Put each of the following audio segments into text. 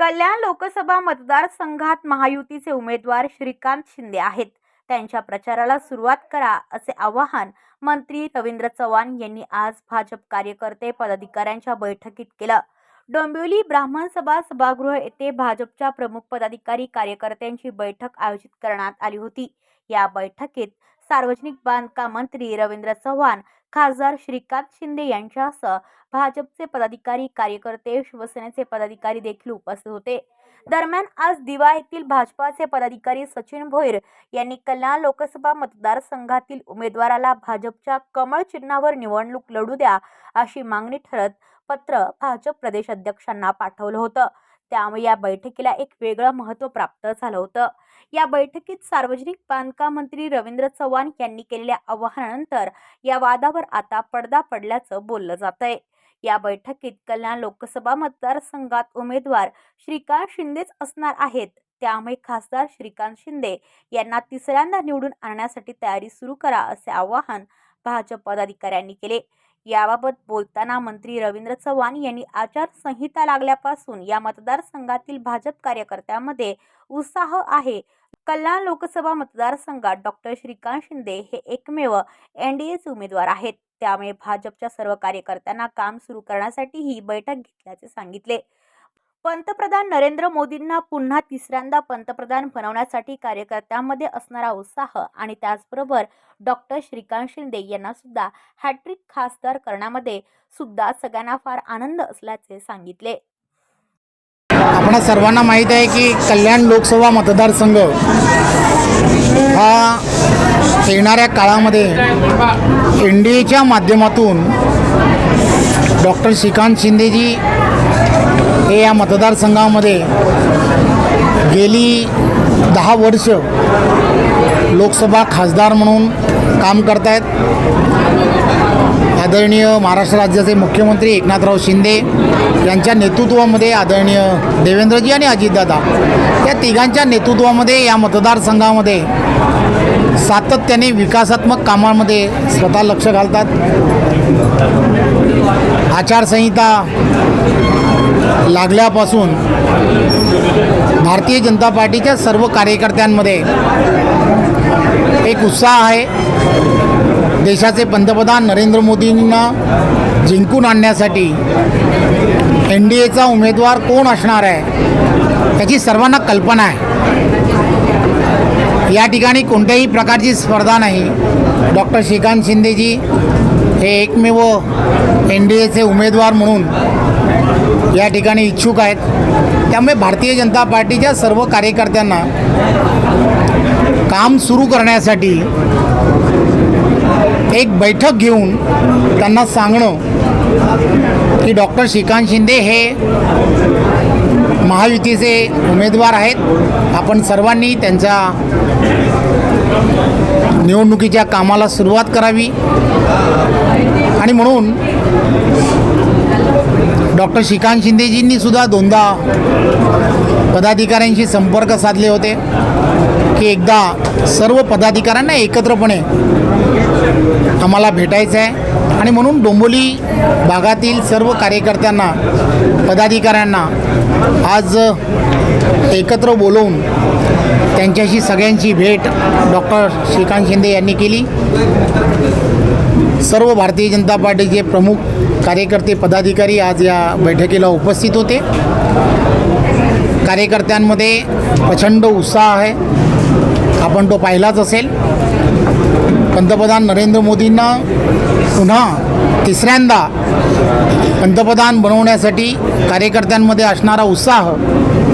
कल्याण लोकसभा मतदारसंघात महायुतीचे उमेदवार श्रीकांत शिंदे आहेत. त्यांच्या प्रचाराला सुरुवात करा असे आवाहन मंत्री रवींद्र चव्हाण यांनी आज भाजप कार्यकर्ते पदाधिकाऱ्यांच्या बैठकीत केलं. डोंबिवली ब्राह्मण सभा सभागृह येथे भाजपच्या प्रमुख पदाधिकारी कार्यकर्त्यांची बैठक आयोजित करण्यात आली होती. या बैठकीत सार्वजनिक बांधकाम मंत्री रवींद्र चव्हाण खासदार श्रीकांत शिंदे यांच्यासह भाजपचे पदाधिकारी कार्यकर्ते शिवसेनेचे पदाधिकारी देखील उपस्थित होते. दरम्यान आज दिवा येथील भाजपाचे पदाधिकारी सचिन भोईर यांनी कल्याण लोकसभा मतदारसंघातील उमेदवाराला भाजपच्या कमळ चिन्हावर निवडणूक लढू द्या अशी मागणी ठरत पत्र भाजप प्रदेश अध्यक्षांना पाठवलं होतं. त्यामुळे या बैठकीला एक वेगळं महत्त्व प्राप्त झालं होतं. या बैठकीत सार्वजनिक बांधकाम मंत्री रवींद्र चव्हाण यांनी केलेल्या आवाहनानंतर या वादावर आता पडदा पडल्याचं बोललं जात आहे या बैठकीत कल्याण लोकसभा मतदारसंघात उमेदवार श्रीकांत शिंदेच असणार आहेत. त्यामुळे खासदार श्रीकांत शिंदे यांना तिसऱ्यांदा निवडून आणण्यासाठी तयारी सुरू करा असे आवाहन भाजप पदाधिकाऱ्यांनी केले. याबाबत बोलताना मंत्री रवींद्र चव्हाण यांनी आचारसंहिता लागल्यापासून या मतदारसंघातील भाजप कार्यकर्त्यांमध्ये उत्साह आहे. कल्याण लोकसभा मतदारसंघात डॉक्टर श्रीकांत शिंदे हे एकमेव एन डी एचे उमेदवार आहेत. त्यामुळे भाजपच्या सर्व कार्यकर्त्यांना काम सुरू करण्यासाठी ही बैठक घेतल्याचे सांगितले. पंतप्रधान नरेंद्र मोदींना पुन्हा तिसऱ्यांदा पंतप्रधान बनवण्यासाठी कार्यकर्त्यांमध्ये असणारा उत्साह आणि त्याचबरोबर डॉक्टर श्रीकांत शिंदे यांना सुद्धा हॅट्रिक खासदार करण्यामध्ये सुद्धा सगळ्यांना फार आनंद असल्याचे सांगितले. आपण सर्वांना माहीत आहे की कल्याण लोकसभा मतदारसंघ हा येणाऱ्या काळामध्ये एन डी एच्या माध्यमातून डॉक्टर श्रीकांत शिंदेजी हे या मतदारसंघामध्ये गेली दहा वर्ष लोकसभा खासदार म्हणून काम करत आहेत आदरणीय महाराष्ट्र राज्याचे मुख्यमंत्री एकनाथराव शिंदे यांच्या नेतृत्वामध्ये आदरणीय देवेंद्रजी आणि अजितदादा या तिघांच्या नेतृत्वामध्ये या मतदारसंघामध्ये सातत्याने विकासात्मक कामामध्ये स्वतः लक्ष घालतात. आचारसंहिता लागल्यापासून भारतीय जनता पार्टीच्या सर्व कार्यकर्त्यांमध्ये एक उत्साह आहे. देशाचे पंतप्रधान नरेंद्र मोदींना जिंकून आणण्यासाठी एन डी एचा उमेदवार कोण असणार आहे त्याची सर्वांना कल्पना आहे. या ठिकाणी कोणत्याही प्रकारची स्पर्धा नाही. डॉक्टर श्रीकांत शिंदेजी हे एकमेव एन डी एचे उमेदवार म्हणून या ठिकाणी इच्छुक आहेत. त्यामुळे भारतीय जनता पार्टीच्या सर्व कार्यकर्त्यांना काम सुरू करण्यासाठी एक बैठक घेऊन त्यांना सांगणं की डॉक्टर श्रीकांत शिंदे हे महायुतीचे उमेदवार आहेत. आपण सर्वांनी त्यांच्या निवडणुकीच्या कामाला सुरुवात करावी. आणि म्हणून डॉक्टर श्रीकांत शिंदेजींनी सुद्धा दोनदा पदाधिकाऱ्यांशी संपर्क साधले होते की एकदा सर्व पदाधिकाऱ्यांना एकत्रपणे आम्हाला भेटायचं आहे. आणि म्हणून डोंबोली भागातील सर्व कार्यकर्त्यांना पदाधिकाऱ्यांना आज एकत्र बोलवून त्यांच्याशी सगळ्यांची भेट डॉक्टर श्रीकांत शिंदे यांनी केली. सर्व भारतीय जनता पार्टीचे प्रमुख कार्यकर्ते पदाधिकारी आज या बैठकीला उपस्थित होते. कार्यकर्त्यांमध्ये प्रचंड उत्साह आहे. आपण तो पाहिलाच असेल. पंतप्रधान नरेंद्र मोदींना पुन्हा तिसऱ्यांदा पंतप्रधान बनवण्यासाठी कार्यकर्त्यांमध्ये असणारा उत्साह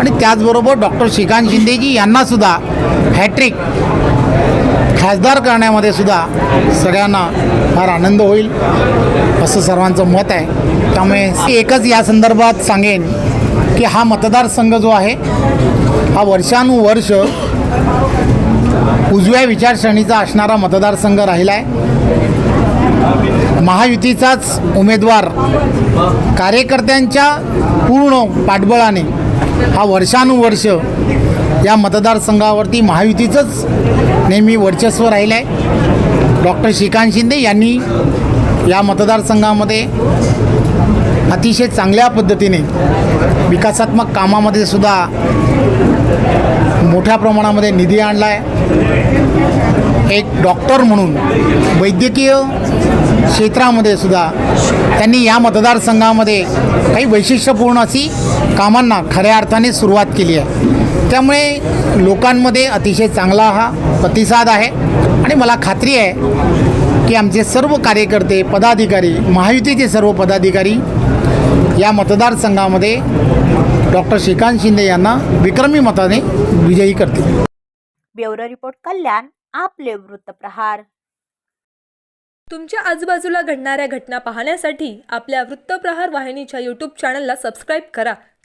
आणि त्याचबरोबर डॉक्टर श्रीकांत शिंदेजी यांनासुद्धा हॅट्रिक खासदार करण्यामध्ये सुद्धा सगळ्यांना फार आनंद होईल असं सर्वांचं मत आहे. त्यामुळे एकच या संदर्भात सांगेन की हा मतदारसंघ जो आहे हा वर्षानुवर्ष उजव्या विचारसरणीचा असणारा मतदारसंघ राहिला आहे महायुतीचाच उमेदवार कार्यकर्त्यांच्या पूर्ण पाठबळाने हा वर्षानुवर्ष या मतदारसंघावरती महायुतीचंच नेहमी वर्चस्व राहिलं आहे डॉक्टर श्रीकांत शिंदे यांनी या मतदारसंघामध्ये अतिशय चांगल्या पद्धतीने विकासात्मक कामामध्ये सुद्धा मोठ्या प्रमाणामध्ये निधी आणला आहे एक डॉक्टर म्हणून वैद्यकीय क्षेत्रामध्ये सुद्धा त्यांनी या मतदारसंघामध्ये काही वैशिष्ट्यपूर्ण अशी कामांना खऱ्या अर्थाने सुरुवात केली आहे. त्यामुळे लोकांमध्ये अतिशय चांगला हा प्रतिसाद आहे. आणि मला खात्री आहे की आमचे सर्व कार्यकर्ते पदाधिकारी महायुतीचे सर्व पदाधिकारी या मतदारसंघामध्ये डॉक्टर श्रीकांत शिंदे यांना विक्रमी मताने विजयी करतील. ब्युरो रिपोर्ट कल्याण आपले वृत्तप्रहार तुमच्या आजूबाजूला घडणाऱ्या घटना पाहण्यासाठी आपल्या वृत्तप्रहार वाहिनीच्या यूट्यूब चॅनलला सबस्क्राईब करा.